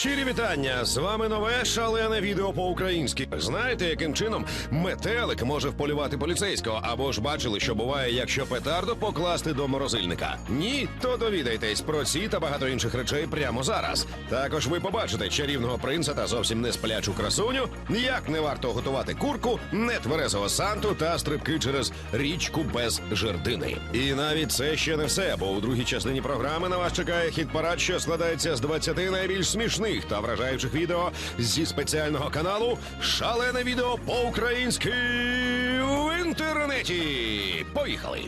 Щирі вітання! З вами нове шалене відео по-українськи. Знаєте, яким чином метелик може вполювати поліцейського? Або ж бачили, що буває, якщо петарду покласти до морозильника? Ні, то довідайтесь про ці та багато інших речей прямо зараз. Також ви побачите чарівного принца та зовсім не сплячу красуню, як не варто готувати курку, нетверезого санту та стрибки через річку без жердини. І навіть це ще не все, бо у другій частині програми на вас чекає хіт парад, що складається з 20 найбільш смішних та вражаючих відео зі спеціального каналу Шалене відео по-українськи в інтернеті. Поїхали!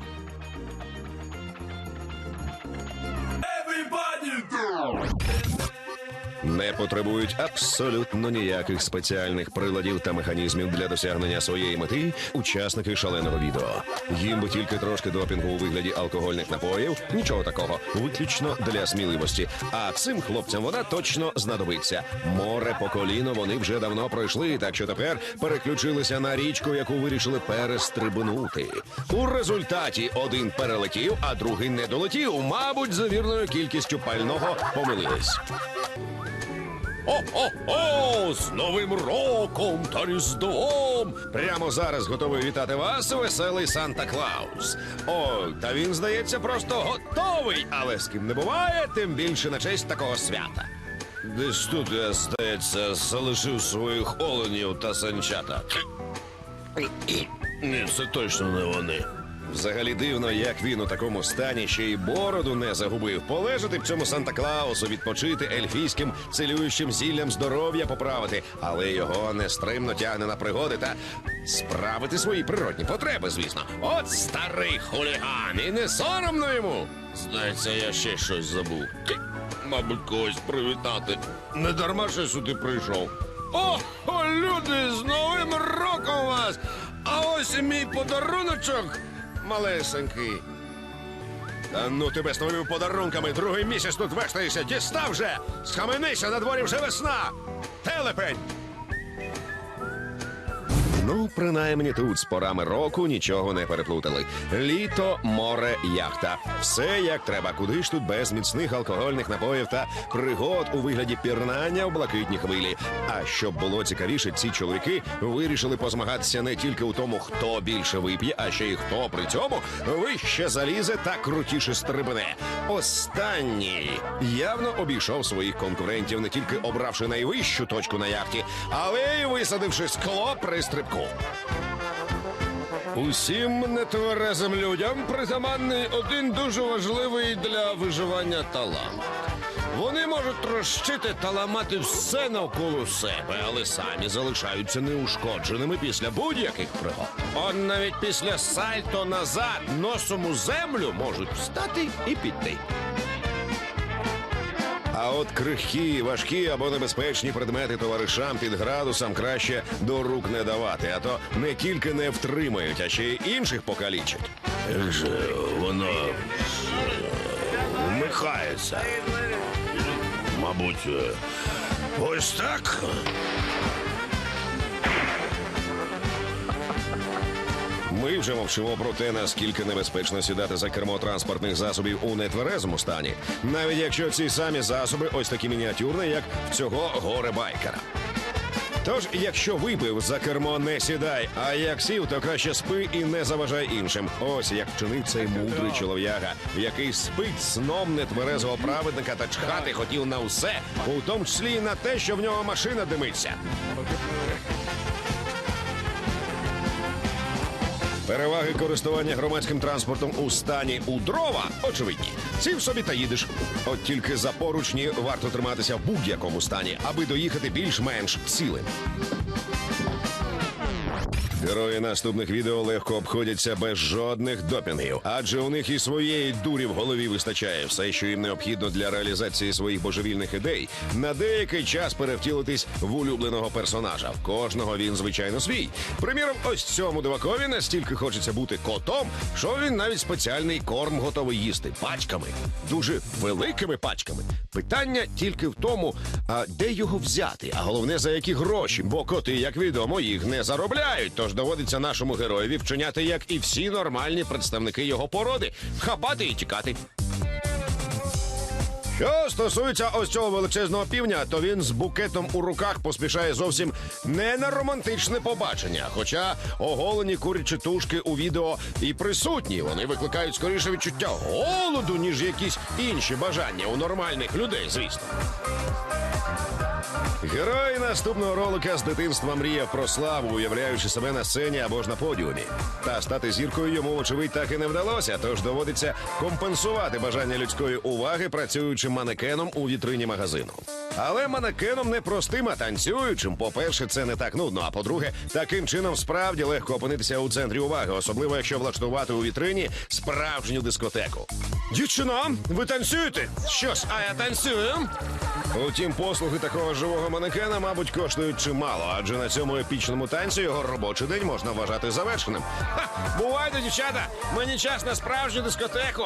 Не потребують абсолютно ніяких спеціальних приладів та механізмів для досягнення своєї мети учасники шаленого відео. Їм би тільки трошки допінгу у вигляді алкогольних напоїв, нічого такого, виключно для сміливості. А цим хлопцям вона точно знадобиться. Море по коліно вони вже давно пройшли, так що тепер переключилися на річку, яку вирішили перестрибнути. У результаті один перелетів, а другий не долетів. Мабуть, за вірною кількістю пального помилились. О-о-о! З Новим роком та Різдвом! Прямо зараз готовий вітати вас, веселий Санта Клаус. О, та він, здається, просто готовий, але з ким не буває, тим більше на честь такого свята. Десь тут я, здається, залишив своїх оленів та санчата. Ні, це точно не вони. Взагалі дивно, як він у такому стані ще й бороду не загубив. Полежати в цьому Санта Клаусу, відпочити ельфійським цілюючим зіллям здоров'я поправити, але його нестримно тягне на пригоди та справити свої природні потреби, звісно. От старий хуліган, і не соромно йому. Здається, я ще щось забув. Мабуть, когось привітати. Не дарма що сюди прийшов. О, о, люди, з Новим роком вас! А ось і мій подаруночок малесенький. Та ну тебе з твоїми подарунками другий місяць тут вештаєшся. Дістав вже! Схаменися, на дворі вже весна! Телепень! Ну, принаймні тут з порами року нічого не переплутали. Літо, море, яхта. Все як треба. Куди ж тут без міцних алкогольних напоїв та пригод у вигляді пірнання в блакитні хвилі. А щоб було цікавіше, ці чоловіки вирішили позмагатися не тільки у тому, хто більше вип'є, а ще й хто при цьому вище залізе та крутіше стрибне. Останній явно обійшов своїх конкурентів, не тільки обравши найвищу точку на яхті, але й висадивши скло при стрибку. Усім нетверезим людям притаманний один дуже важливий для виживання талант. Вони можуть трощити та ламати все навколо себе, але самі залишаються неушкодженими після будь-яких пригод. Он навіть після сальто назад носом у землю можуть встати і піти. А от крихкі, важкі або небезпечні предмети товаришам під градусом краще до рук не давати, а то не тільки не втримають, а ще й інших покалічать. Як же воно вмихається? Мабуть, е, ось так. Ми вже мовчимо про те, наскільки небезпечно сідати за кермо транспортних засобів у нетверезому стані, навіть якщо ці самі засоби ось такі мініатюрні, як в цього горе байкера. Тож, якщо випив за кермо, не сідай, а як сів, то краще спи і не заважай іншим. Ось як вчинив цей мудрий чолов'яга, який спить сном нетверезого праведника та чхати хотів на все, у тому числі і на те, що в нього машина димиться. Переваги користування громадським транспортом у стані у дрова очевидні. Сів собі та їдеш. От тільки за поручні варто триматися в будь-якому стані, аби доїхати більш-менш цілим. Герої наступних відео легко обходяться без жодних допінгів, адже у них і своєї дурі в голові вистачає все, що їм необхідно для реалізації своїх божевільних ідей, на деякий час перевтілитись в улюбленого персонажа. В кожного він звичайно свій. Приміром, ось цьому дивакові настільки хочеться бути котом, що він навіть спеціальний корм готовий їсти пачками, дуже великими пачками. Питання тільки в тому, а де його взяти, а головне за які гроші, бо коти, як відомо, їх не заробляють. Тож доводиться нашому героєві вчиняти, як і всі нормальні представники його породи, хапати і тікати. Що стосується ось цього величезного півня, то він з букетом у руках поспішає зовсім не на романтичне побачення. Хоча оголені курячі тушки у відео і присутні, вони викликають скоріше відчуття голоду, ніж якісь інші бажання у нормальних людей, звісно. Герой наступного ролика з дитинства мріяв про славу, уявляючи себе на сцені або ж на подіумі. Та стати зіркою йому, вочевидь, так і не вдалося, тож доводиться компенсувати бажання людської уваги, працюючи манекеном у вітрині магазину. Але манекеном не простим, а танцюючим. По-перше, це не так нудно. А по-друге, таким чином справді легко опинитися у центрі уваги, особливо якщо влаштувати у вітрині справжню дискотеку. Дівчина, ви танцюєте? Що ж, а я танцюю. Утім, послуги такого живого манекена, мабуть, коштують чимало, адже на цьому епічному танці його робочий день можна вважати завершеним. Ха! Бувайте, дівчата! Мені час на справжню дискотеку.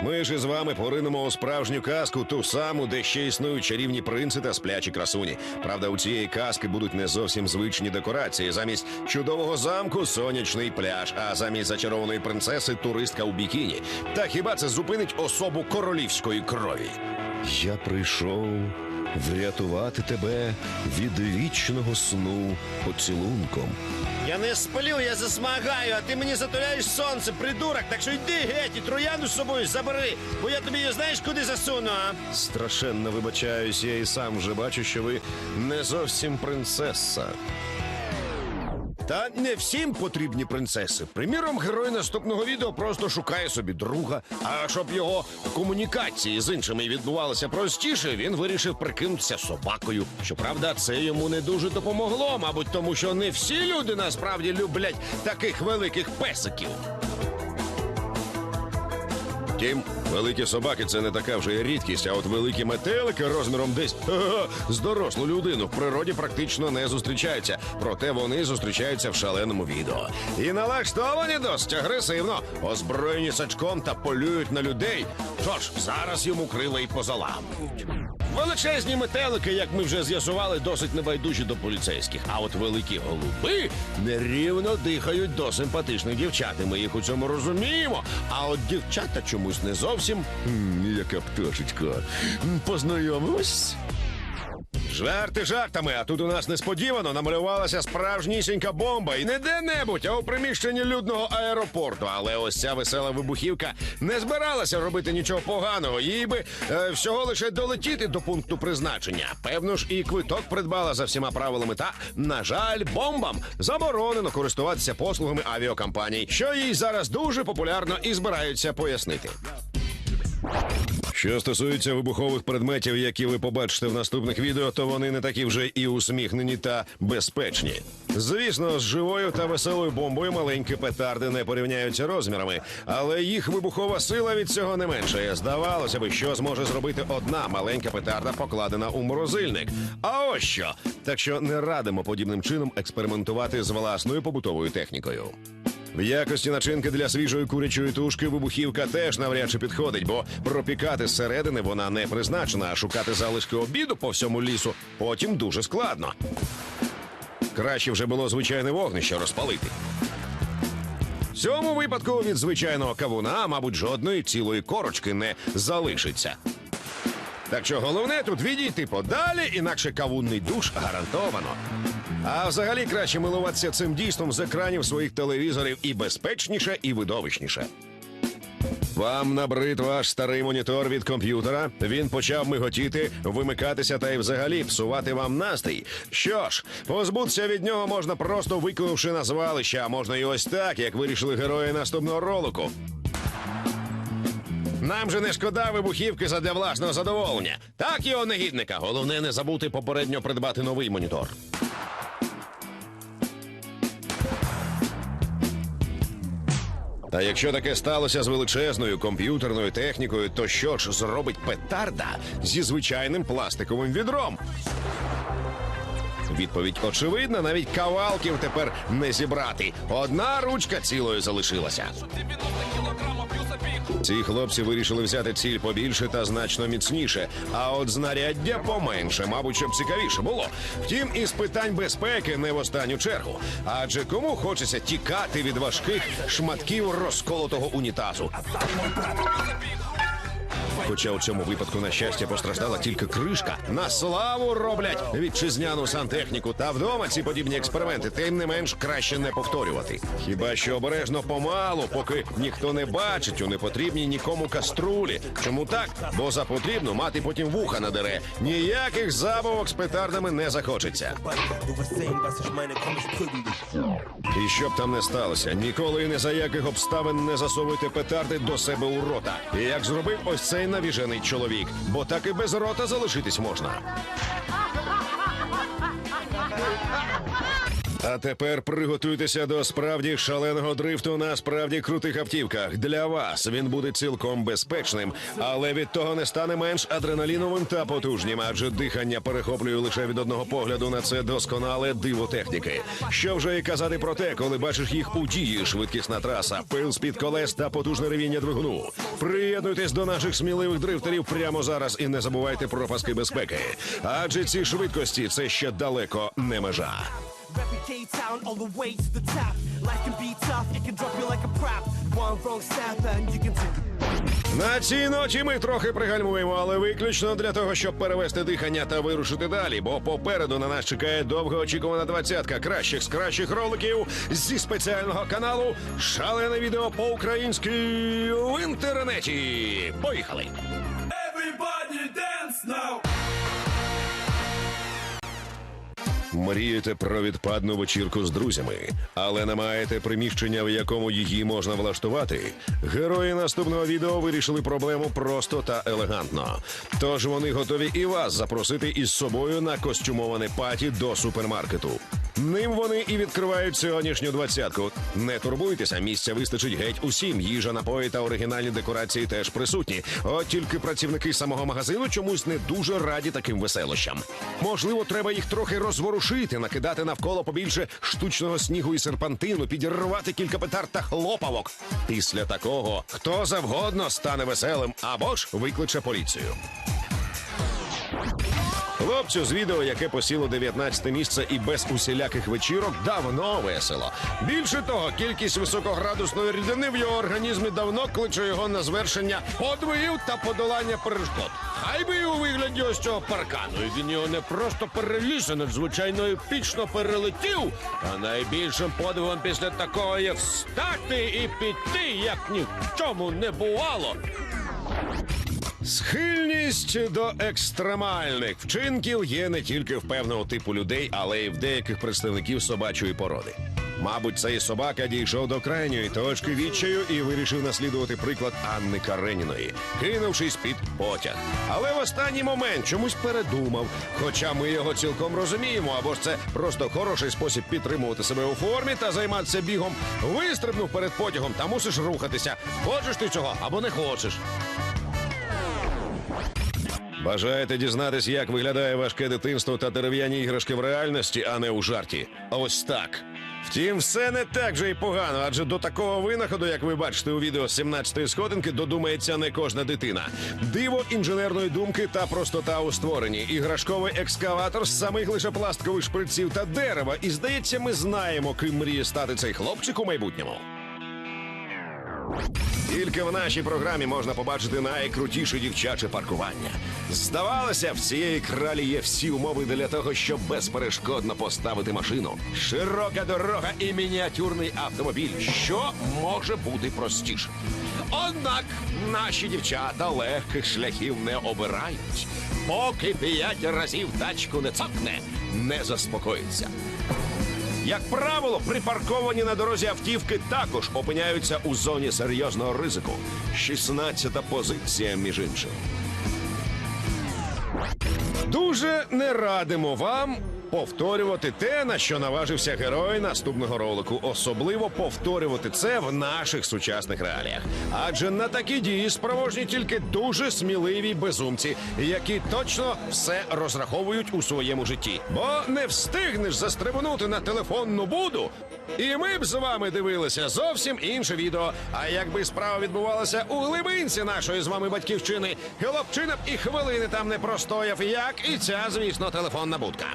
Ми ж із вами поринемо у справжню казку, ту саму, де ще існують чарівні принци та сплячі красуні. Правда, у цієї казки будуть не зовсім звичні декорації. Замість чудового замку сонячний пляж, а замість зачарованої принцеси туристка у бікіні. Та хіба це зупинить особу королівської крові? Я прийшов врятувати тебе від вічного сну поцілунком. Я не сплю, я засмагаю, а ти мені затуляєш сонце, придурок. Так що йди геть і троянду з собою забери, бо я тобі її знаєш куди засуну, а? Страшенно вибачаюсь, я і сам вже бачу, що ви не зовсім принцеса. Та не всім потрібні принцеси. Приміром, герой наступного відео просто шукає собі друга. А щоб його комунікації з іншими відбувалися простіше, він вирішив прикинутися собакою. Щоправда, це йому не дуже допомогло, мабуть, тому що не всі люди насправді люблять таких великих песиків. Втім, великі собаки це не така вже рідкість, а от великі метелики розміром десь ха-ха, з дорослу людину в природі практично не зустрічаються. Проте вони зустрічаються в шаленому відео. І налаштовані досить агресивно, озброєні сачком та полюють на людей. Що ж, зараз йому крила й позаламують. Величезні метелики, як ми вже з'ясували, досить небайдужі до поліцейських. А от великі голуби нерівно дихають до симпатичних дівчат. І ми їх у цьому розуміємо. А от дівчата чомусь не зовсім. М, Яка пташечка. Познайомимось. Жарти жартами, а тут у нас несподівано намалювалася справжнісінька бомба. І не де-небудь, а у приміщенні людного аеропорту. Але ось ця весела вибухівка не збиралася робити нічого поганого. Їй би е, всього лише долетіти до пункту призначення. Певно ж, і квиток придбала за всіма правилами. Та, на жаль, бомбам заборонено користуватися послугами авіакомпаній, що їй зараз дуже популярно і збираються пояснити. Що стосується вибухових предметів, які ви побачите в наступних відео, то вони не такі вже і усміхнені та безпечні. Звісно, з живою та веселою бомбою маленькі петарди не порівняються розмірами, але їх вибухова сила від цього не меншає. Здавалося би, що зможе зробити одна маленька петарда, покладена у морозильник. А ось що. Так що не радимо подібним чином експериментувати з власною побутовою технікою. В якості начинки для свіжої курячої тушки вибухівка теж навряд чи підходить, бо пропікати зсередини вона не призначена, а шукати залишки обіду по всьому лісу потім дуже складно. Краще вже було звичайне вогнище розпалити. В цьому випадку від звичайного кавуна, мабуть, жодної цілої корочки не залишиться. Так що головне тут відійти подалі, інакше кавунний душ гарантовано. А взагалі краще милуватися цим дійством з екранів своїх телевізорів і безпечніше, і видовищніше. Вам набрид ваш старий монітор від комп'ютера. Він почав миготіти, вимикатися та й взагалі псувати вам настрій. Що ж, позбутися від нього можна просто викинувши на звалище, а можна і ось так, як вирішили герої наступного ролику. Нам же не шкода вибухівки задля власного задоволення. Так його негідника. Головне не забути попередньо придбати новий монітор. Та якщо таке сталося з величезною комп'ютерною технікою, то що ж зробить петарда зі звичайним пластиковим відром? Відповідь очевидна, навіть кавалків тепер не зібрати. Одна ручка цілою залишилася. Ці хлопці вирішили взяти ціль побільше та значно міцніше, а от знаряддя поменше, мабуть, щоб цікавіше було. Втім, із питань безпеки не в останню чергу. Адже кому хочеться тікати від важких шматків розколотого унітазу? Хоча у цьому випадку, на щастя, постраждала тільки кришка. На славу роблять вітчизняну сантехніку. Та вдома ці подібні експерименти, тим не менш краще не повторювати. Хіба що обережно помалу, поки ніхто не бачить у непотрібній нікому каструлі. Чому так? Бо за потрібно мати потім вуха на дере. Ніяких забавок з петардами не захочеться. І що б там не сталося, ніколи і не за яких обставин не засовуйте петарди до себе у рота. І як зробив ось цей навіжений чоловік, бо так і без рота залишитись можна. А тепер приготуйтеся до справді шаленого дрифту на справді крутих автівках. Для вас він буде цілком безпечним, але від того не стане менш адреналіновим та потужнім, адже дихання перехоплює лише від одного погляду на це досконале диво техніки. Що вже і казати про те, коли бачиш їх у дії, швидкісна траса, пил з-під колес та потужне ревіння двигуну. Приєднуйтесь до наших сміливих дрифтерів прямо зараз і не забувайте про паски безпеки. Адже ці швидкості це ще далеко не межа. Rapping K-Town all the way to the top. Life can be tough, it can drop you like a prop. One wrong step and you can take На цій ночі ми трохи пригальмуємо, але виключно для того, щоб перевести дихання та вирушити далі. Бо попереду на нас чекає довгоочікувана двадцятка кращих з кращих роликів зі спеціального каналу Шалене відео по-українськи в інтернеті. Поїхали! Everybody dance now! Мрієте про відпадну вечірку з друзями, але не маєте приміщення, в якому її можна влаштувати. Герої наступного відео вирішили проблему просто та елегантно. Тож вони готові і вас запросити із собою на костюмоване паті до супермаркету. Ним вони і відкривають сьогоднішню двадцятку. Не турбуйтеся, місця вистачить геть усім. Їжа, напої та оригінальні декорації теж присутні. От тільки працівники самого магазину чомусь не дуже раді таким веселощам. Можливо, треба їх трохи розворушити, накидати навколо побільше штучного снігу і серпантину, підірвати кілька петард та хлопавок. Після такого хто завгодно стане веселим або ж викличе поліцію. Хлопцю з відео, яке посіло 19 місце і без усіляких вечірок, давно весело. Більше того, кількість високоградусної рідини в його організмі давно кличе його на звершення подвигів та подолання перешкод. Хай би і у вигляді ось цього паркану. І він його не просто переліз, а надзвичайно епічно перелетів. А найбільшим подвигом після такого є встати і піти, як ні в чому не бувало. Схильність до екстремальних вчинків є не тільки в певного типу людей, але й в деяких представників собачої породи. Мабуть, цей собака дійшов до крайньої точки відчаю і вирішив наслідувати приклад Анни Кареніної, кинувшись під потяг. Але в останній момент чомусь передумав. Хоча ми його цілком розуміємо, або ж це просто хороший спосіб підтримувати себе у формі та займатися бігом. Вистрибнув перед потягом та мусиш рухатися. Хочеш ти цього або не хочеш. Бажаєте дізнатись, як виглядає важке дитинство та дерев'яні іграшки в реальності, а не у жарті? Ось так. Втім, все не так вже й погано, адже до такого винаходу, як ви бачите у відео з 17-ї сходинки, додумається не кожна дитина. Диво інженерної думки та простота у створенні. Іграшковий екскаватор з самих лише пластикових шприців та дерева. І здається, ми знаємо, ким мріє стати цей хлопчик у майбутньому. Тільки в нашій програмі можна побачити найкрутіше дівчаче паркування. Здавалося, в цієї кралі є всі умови для того, щоб безперешкодно поставити машину. Широка дорога і мініатюрний автомобіль. Що може бути простіше? Однак наші дівчата легких шляхів не обирають. Поки п'ять разів тачку не цокне, не заспокоїться. Як правило, припарковані на дорозі автівки також опиняються у зоні серйозного ризику. 16-та позиція, між іншим. Дуже не радимо вам повторювати те, на що наважився герой наступного ролику. Особливо повторювати це в наших сучасних реаліях. Адже на такі дії спроможні тільки дуже сміливі безумці, які точно все розраховують у своєму житті. Бо не встигнеш застрибнути на телефонну буду. І ми б з вами дивилися зовсім інше відео. А якби справа відбувалася у глибинці нашої з вами батьківщини, хлопчина б і хвилини там не простояв, як і ця, звісно, телефонна будка.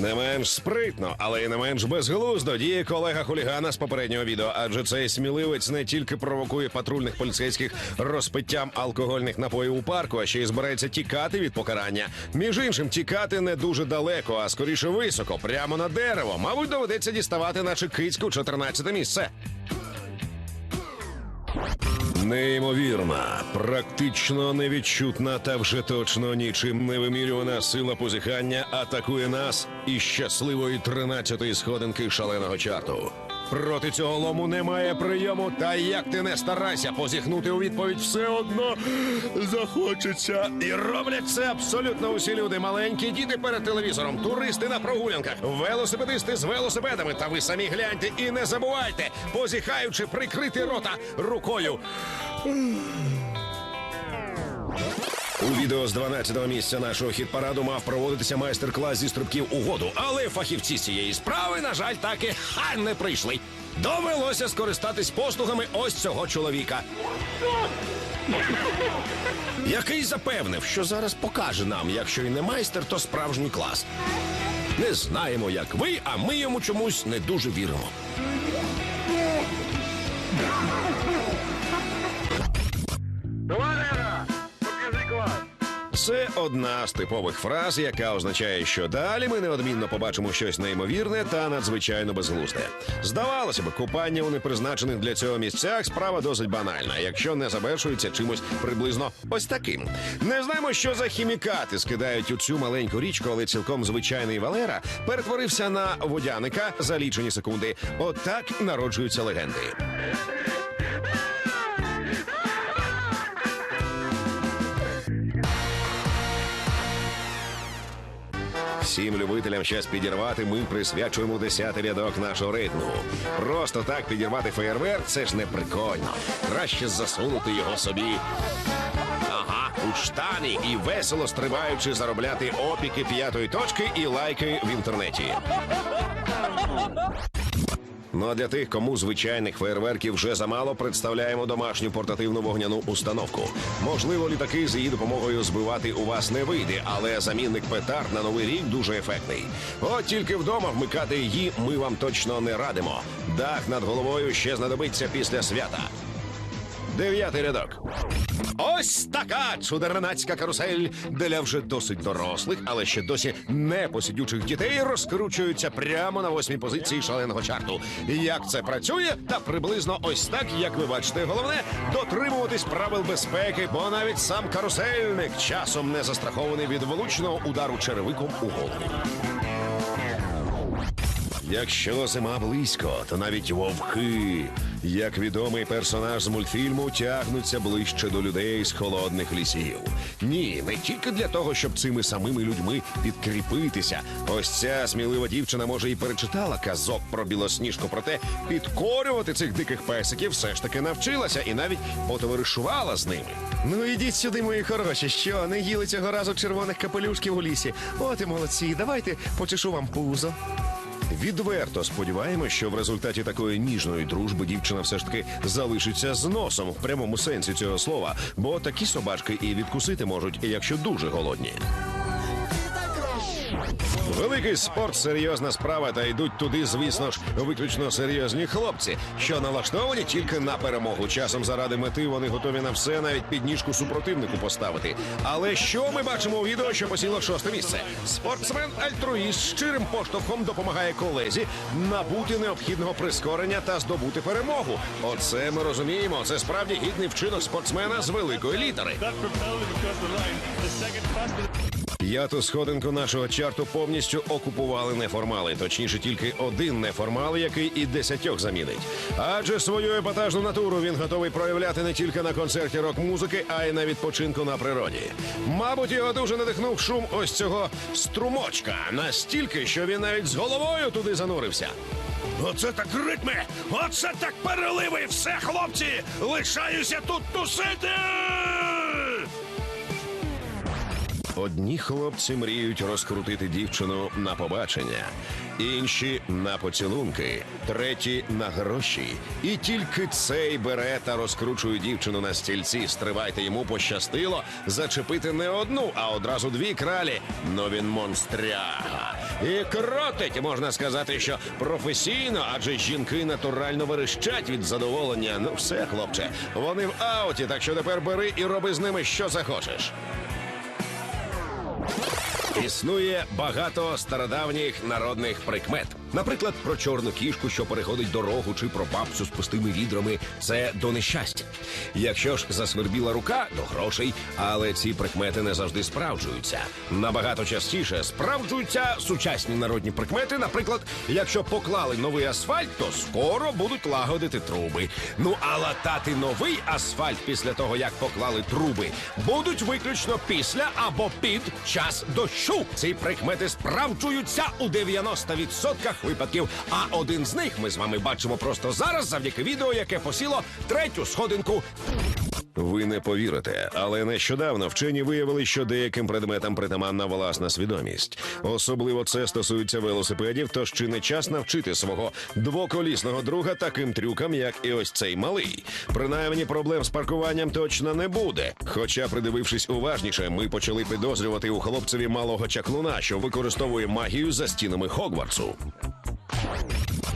Не менш спритно, але й не менш безглуздо діє колега хулігана з попереднього відео, адже цей сміливець не тільки провокує патрульних поліцейських розпиттям алкогольних напоїв у парку, а ще й збирається тікати від покарання. Між іншим, тікати не дуже далеко, а скоріше високо, прямо на дерево. Мабуть, доведеться діставати, наче кицьку 14 місце. Неймовірна, практично невідчутна та вже точно нічим не вимірювана сила позіхання атакує нас із щасливої 13-ї сходинки шаленого чарту. Проти цього лому немає прийому, та як ти не старайся позіхнути у відповідь, все одно захочеться. І роблять це абсолютно усі люди. Маленькі діти перед телевізором, туристи на прогулянках, велосипедисти з велосипедами. Та ви самі гляньте і не забувайте, позіхаючи, прикрити рота рукою. У відео з 12-го місця нашого хіт-параду мав проводитися майстер-клас зі стрибків у воду, але фахівці цієї справи, на жаль, так і ха, не прийшли. Довелося скористатись послугами ось цього чоловіка. Який запевнив, що зараз покаже нам, якщо і не майстер, то справжній клас. Не знаємо, як ви, а ми йому чомусь не дуже віримо. Це одна з типових фраз, яка означає, що далі ми неодмінно побачимо щось неймовірне та надзвичайно безглузде. Здавалося б, купання у непризначених для цього місцях справа досить банальна, якщо не завершується чимось приблизно ось таким. Не знаємо, що за хімікати скидають у цю маленьку річку, але цілком звичайний Валера перетворився на водяника за лічені секунди. Отак народжуються легенди. Всім любителям ще підірвати ми присвячуємо десятий рядок нашого ритму. Просто так підірвати феєрверк це ж не прикольно. Краще засунути його собі. Ага, у штані і весело стрибаючи заробляти опіки п'ятої точки і лайки в інтернеті. Ну а для тих, кому звичайних фейерверків вже замало, представляємо домашню портативну вогняну установку. Можливо, літаки з її допомогою збивати у вас не вийде, але замінник петард на новий рік дуже ефектний. От тільки вдома вмикати її ми вам точно не радимо. Дах над головою ще знадобиться після свята. Дев'ятий рядок. Ось така чудернацька карусель для вже досить дорослих, але ще досі не посидючих дітей розкручується прямо на восьмій позиції шаленого чарту. Як це працює? Та приблизно ось так, як ви бачите, головне дотримуватись правил безпеки, бо навіть сам карусельник часом не застрахований від влучного удару черевиком у голову. Якщо зима близько, то навіть вовки, як відомий персонаж з мультфільму, тягнуться ближче до людей з холодних лісів. Ні, не тільки для того, щоб цими самими людьми підкріпитися. Ось ця смілива дівчина може і перечитала казок про білосніжку, проте підкорювати цих диких песиків все ж таки навчилася і навіть потоваришувала з ними. Ну ідіть сюди, мої хороші. Що, не їли цього разу червоних капелюшків у лісі? От і молодці, давайте почешу вам пузо. Відверто сподіваємось, що в результаті такої ніжної дружби дівчина все ж таки залишиться з носом в прямому сенсі цього слова, бо такі собачки і відкусити можуть, якщо дуже голодні. Великий спорт серйозна справа, та йдуть туди, звісно ж, виключно серйозні хлопці, що налаштовані тільки на перемогу. Часом заради мети вони готові на все, навіть підніжку супротивнику поставити. Але що ми бачимо у відео, що посіло шосте місце? Спортсмен альтруїст щирим поштовхом допомагає колезі набути необхідного прискорення та здобути перемогу. Оце ми розуміємо. Це справді гідний вчинок спортсмена з великої літери. П'яту сходинку нашого чарту повністю окупували неформали, точніше, тільки один неформал, який і десятьох замінить. Адже свою епатажну натуру він готовий проявляти не тільки на концерті рок-музики, а й на відпочинку на природі. Мабуть, його дуже надихнув шум ось цього струмочка настільки, що він навіть з головою туди занурився. Оце так ритми! Оце так переливи! Все, хлопці! Лишаюся тут тусити! Одні хлопці мріють розкрутити дівчину на побачення, інші на поцілунки, треті на гроші. І тільки цей бере та розкручує дівчину на стільці. Стривайте йому пощастило зачепити не одну, а одразу дві кралі. Но він монстряга. І кротить, можна сказати, що професійно, адже жінки натурально верещать від задоволення. Ну все, хлопче, вони в ауті, так що тепер бери і роби з ними що захочеш. Існує багато стародавніх народних прикмет. Наприклад, про чорну кішку, що переходить дорогу, чи про бабцю з пустими відрами. Це до нещастя. Якщо ж засвербіла рука, до грошей, але ці прикмети не завжди справджуються. Набагато частіше справджуються сучасні народні прикмети. Наприклад, якщо поклали новий асфальт, то скоро будуть лагодити труби. Ну а латати новий асфальт після того, як поклали труби, будуть виключно після або під час дощу. Ці прикмети справджуються у 90% випадків. А один з них ми з вами бачимо просто зараз, завдяки відео, яке посіло третю сходинку. Ви не повірите, але нещодавно вчені виявили, що деяким предметам притаманна власна свідомість. Особливо це стосується велосипедів, тож чи не час навчити свого двоколісного друга таким трюкам, як і ось цей малий. Принаймні проблем з паркуванням точно не буде. Хоча, придивившись уважніше, ми почали підозрювати у хлопцеві малого чаклуна, що використовує магію за стінами Хогвартсу.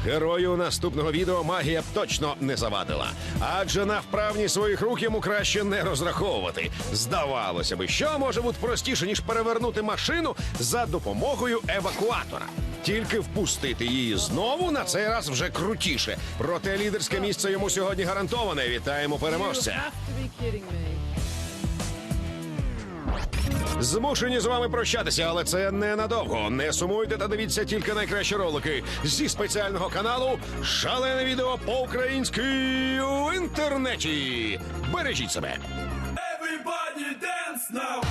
Герою наступного відео магія б точно не завадила, адже на вправні своїх рук йому краще не розраховувати. Здавалося би, що може бути простіше, ніж перевернути машину за допомогою евакуатора. Тільки впустити її знову на цей раз вже крутіше. Проте лідерське місце йому сьогодні гарантоване. Вітаємо переможця. Змушені з вами прощатися, але це ненадовго. Не сумуйте та дивіться тільки найкращі ролики зі спеціального каналу Шалене відео по-українськи в інтернеті. Бережіть себе. Everybody dance now.